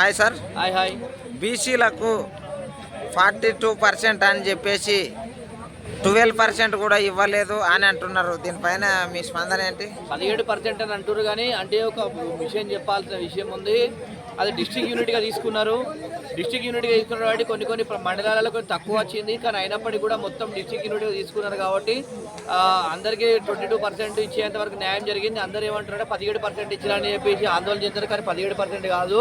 Hi sir. Hi hi. బీసీలకు forty two percent అని చెప్పేసి ట్వెల్వ్ పర్సెంట్ కూడా ఇవ్వలేదు అని అంటున్నారు. దీనిపైన మీ స్పందన ఏంటి? పదిహేడు పర్సెంట్ అని అంటారు కానీ అంటే ఒక విషయం చెప్పాల్సిన విషయం ఉంది. అది డిస్ట్రిక్ట్ యూనిట్గా తీసుకున్నారు. డిస్ట్రిక్ట్ యూనిట్గా తీసుకున్నారు కాబట్టి కొన్ని కొన్ని మండలాలలో కొంచెం తక్కువ వచ్చింది. కానీ అయినప్పటికీ కూడా మొత్తం డిస్ట్రిక్ట్ యూనిట్గా తీసుకున్నారు కాబట్టి అందరికీ ట్వంటీ టూ పర్సెంట్ ఇచ్చేంత వరకు న్యాయం జరిగింది. అందరూ ఏమంటారంటే పదిహేడు పర్సెంట్ ఇచ్చారని చెప్పేసి ఆందోళన చెందారు కానీ పదిహేడు పర్సెంట్ కాదు.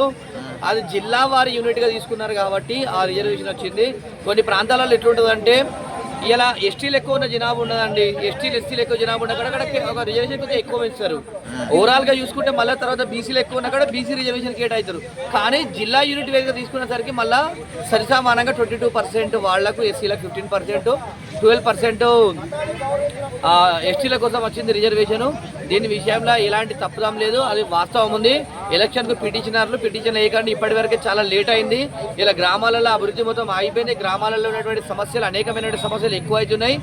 అది జిల్లా వారి యూనిట్గా తీసుకున్నారు కాబట్టి ఆ రిజర్వేషన్ వచ్చింది. కొన్ని ప్రాంతాలలో ఎట్లుంటుందంటే ఇలా ఎస్టీలు ఎక్కువ ఉన్న జనాభా ఉన్నదండి. ఎస్టీలు ఎస్టీలు ఎక్కువ జనాభా ఉన్న అక్కడ ఒక రిజర్వేషన్ కొంచెం ఎక్కువ పెంచుతారు. ఓవరాల్గా చూసుకుంటే మళ్ళీ తర్వాత బీసీలు ఎక్కువ ఉన్న కూడా బీసీ రిజర్వేషన్ కేటాయిస్తారు. కానీ జిల్లా యూనిట్ వేదిక తీసుకునేసరికి మళ్ళీ సరిసమానంగా ట్వంటీ టూ పర్సెంట్ వాళ్ళకు ఎస్సీలకు ఫిఫ్టీన్ పర్సెంట్ ట్వెల్వ్ పర్సెంట్ ఎస్టీల కోసం వచ్చింది రిజర్వేషన్ దీని విషయంలో ఎలాంటి తప్పుదాం లేదు. అది వాస్తవం ఉంది. ఎలక్షన్కు పిటిషనర్లు పిటిషన్ వేయకండి. ఇప్పటి వరకే చాలా లేట్ అయింది. ఇలా గ్రామాలలో అభివృద్ధి మొత్తం అయిపోయింది గ్రామాలలో ఉన్నటువంటి సమస్యలు అనేకమైనటువంటి సమస్యలు ఎక్కువ అవుతున్నాయి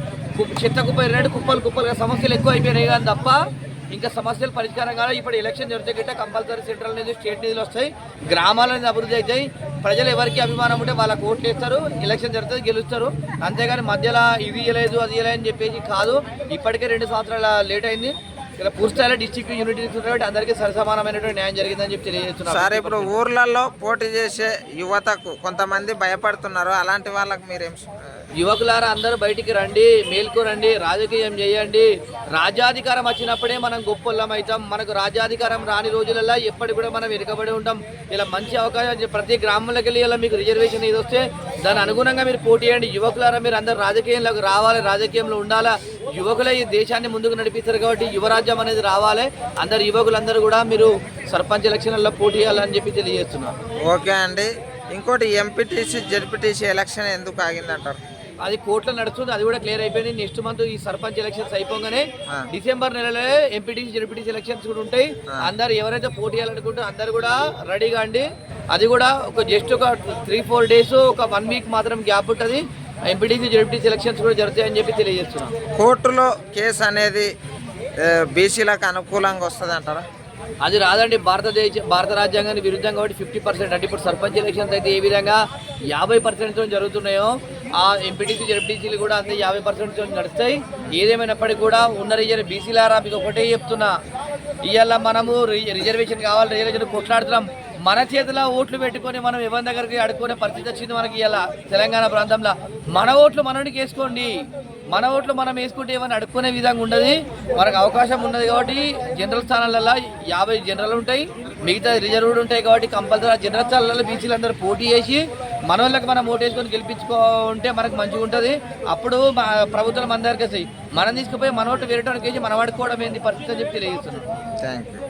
చెత్త కుప్ప రెండు కుప్పలు కుప్పలుగా సమస్యలు ఎక్కువ అయిపోయినాయి కానీ తప్ప ఇంకా సమస్యలు పరిష్కారం కాదు ఇప్పుడు ఎలక్షన్ జరిగితే గిట్ట కంపల్సరీ సెంట్రల్ నిధులు స్టేట్ నిధులు వస్తాయి. గ్రామాల నుంచి అభివృద్ధి అవుతాయి. ప్రజలు ఎవరికి అభిమానం ఉంటే వాళ్ళకి ఓట్లు వేస్తారు. ఎలక్షన్ జరుగుతుంది గెలుస్తారు. అంతేగాని మధ్యలో ఇది ఇవ్వలేదు అది ఇవ్వలేదు అని చెప్పేసి కాదు. ఇప్పటికే రెండు సంవత్సరాల లేట్ అయింది. ఇలా పూర్తి స్థాయిలో డిస్ట్రిక్ట్ యూనిటీ కాబట్టి అందరికీ సరిసమానమైనటువంటి న్యాయం జరిగిందని చెప్పి తెలియజేస్తున్నారు సార్ ఇప్పుడు ఊర్లలో పోటీ చేసే యువతకు కొంతమంది భయపడుతున్నారు. అలాంటి వాళ్ళకి మీరేం యువకులారా అందరూ బయటికి రండి మేల్కు రండి రాజకీయం చేయండి. రాజ్యాధికారం వచ్చినప్పుడే మనం గొప్పలం అవుతాం. మనకు రాజ్యాధికారం రాని రోజులలో ఎప్పటికి కూడా మనం వెనుకబడి ఉంటాం. ఇలా మంచి అవకాశం ప్రతి గ్రామంలోకి వెళ్ళి ఇలా మీకు రిజర్వేషన్ ఇది వస్తే దాని అనుగుణంగా మీరు పోటీ చేయండి. యువకులారా మీరు అందరు రాజకీయంలోకి రావాలి రాజకీయంలో ఉండాలా? యువకులే ఈ దేశాన్ని ముందుకు నడిపిస్తారు కాబట్టి యువరాజ్యం అనేది రావాలి. అందరు యువకులందరూ కూడా మీరు సర్పంచ్ ఎలక్షన్లలో పోటీ చేయాలని చెప్పి తెలియజేస్తున్నారు. ఓకే అండి. ఇంకోటి ఎంపీటీసీ జడ్పీటీసీ ఎలక్షన్ ఎందుకు ఆగిందంటారు? అది కోర్టులో నడుస్తుంది అది కూడా క్లియర్ అయిపోయింది. నెక్స్ట్ మంత్ ఈ సర్పంచ్ ఎలక్షన్స్ అయిపోగానే. డిసెంబర్ నెలలో ఎంపీటీసీ జడ్పీటీసీ ఎలక్షన్స్ కూడా ఉంటాయి. అందరు ఎవరైతే పోటీ చేయాలనుకుంటారో అందరు కూడా రెడీగా అండి. అది కూడా ఒక జస్ట్ ఒక త్రీ ఫోర్ డేస్ ఒక వన్ వీక్ మాత్రం గ్యాప్ ఉంటుంది. ఎంపీటీసీ జడ్పీటీసీ ఎలక్షన్స్ కూడా జరుగుతాయని చెప్పి తెలియజేస్తున్నాం. కోర్టులో కేసు అనేది బీసీలకు అనుకూలంగా వస్తుంది అంటారా? అది రాదండి. భారతదేశ భారత రాజ్యాంగానికి విరుద్ధంగా కాబట్టి ఫిఫ్టీ పర్సెంట్ అంటే ఇప్పుడు సర్పంచ్ ఎలక్షన్స్ అయితే ఏ విధంగా యాభై పర్సెంట్ జరుగుతున్నాయో ఆ ఎంపీటీసీ జడ్పీటీసీలు కూడా అంతే యాభై పర్సెంట్ నడుస్తాయి. ఏదేమైనప్పటికీ కూడా ఉన్న రిజర్వ్ బీసీలారా? మీకు ఒకటే చెప్తున్నా. ఇవాళ మనము రిజర్వేషన్ కావాలి రిజర్వేషన్ కొట్లాడుతున్నాం. మన చేతిలో ఓట్లు పెట్టుకొని మనం ఎవరి దగ్గరికి అడుక్కునే పరిస్థితి వచ్చింది మనకి ఇలా తెలంగాణ ప్రాంతంలో. మన ఓట్లు మనకి వేసుకోండి. మన ఓట్లు మనం వేసుకుంటే ఏమైనా అడుక్కునే విధంగా ఉండదు. మనకు అవకాశం ఉన్నది కాబట్టి జనరల్ స్థానాలలో యాభై జనరల్ ఉంటాయి. మిగతా రిజర్వ్డ్ ఉంటాయి కాబట్టి కంపల్సరీ జనరల్ స్థానాలలో బీసీలు అందరూ పోటీ చేసి మన వాళ్ళకి మనం ఓటు వేసుకొని గెలిపించుకుంటే మనకు మంచిగా ఉంటుంది. అప్పుడు మా ప్రభుత్వం మన దగ్గరికి మనం తీసుకుపోయి మన ఓటు వేయడానికి వేసి మనం ఆడుకోవడం ఏంది పరిస్థితి అని చెప్పి తెలియజేస్తున్నాం థ్యాంక్ యూ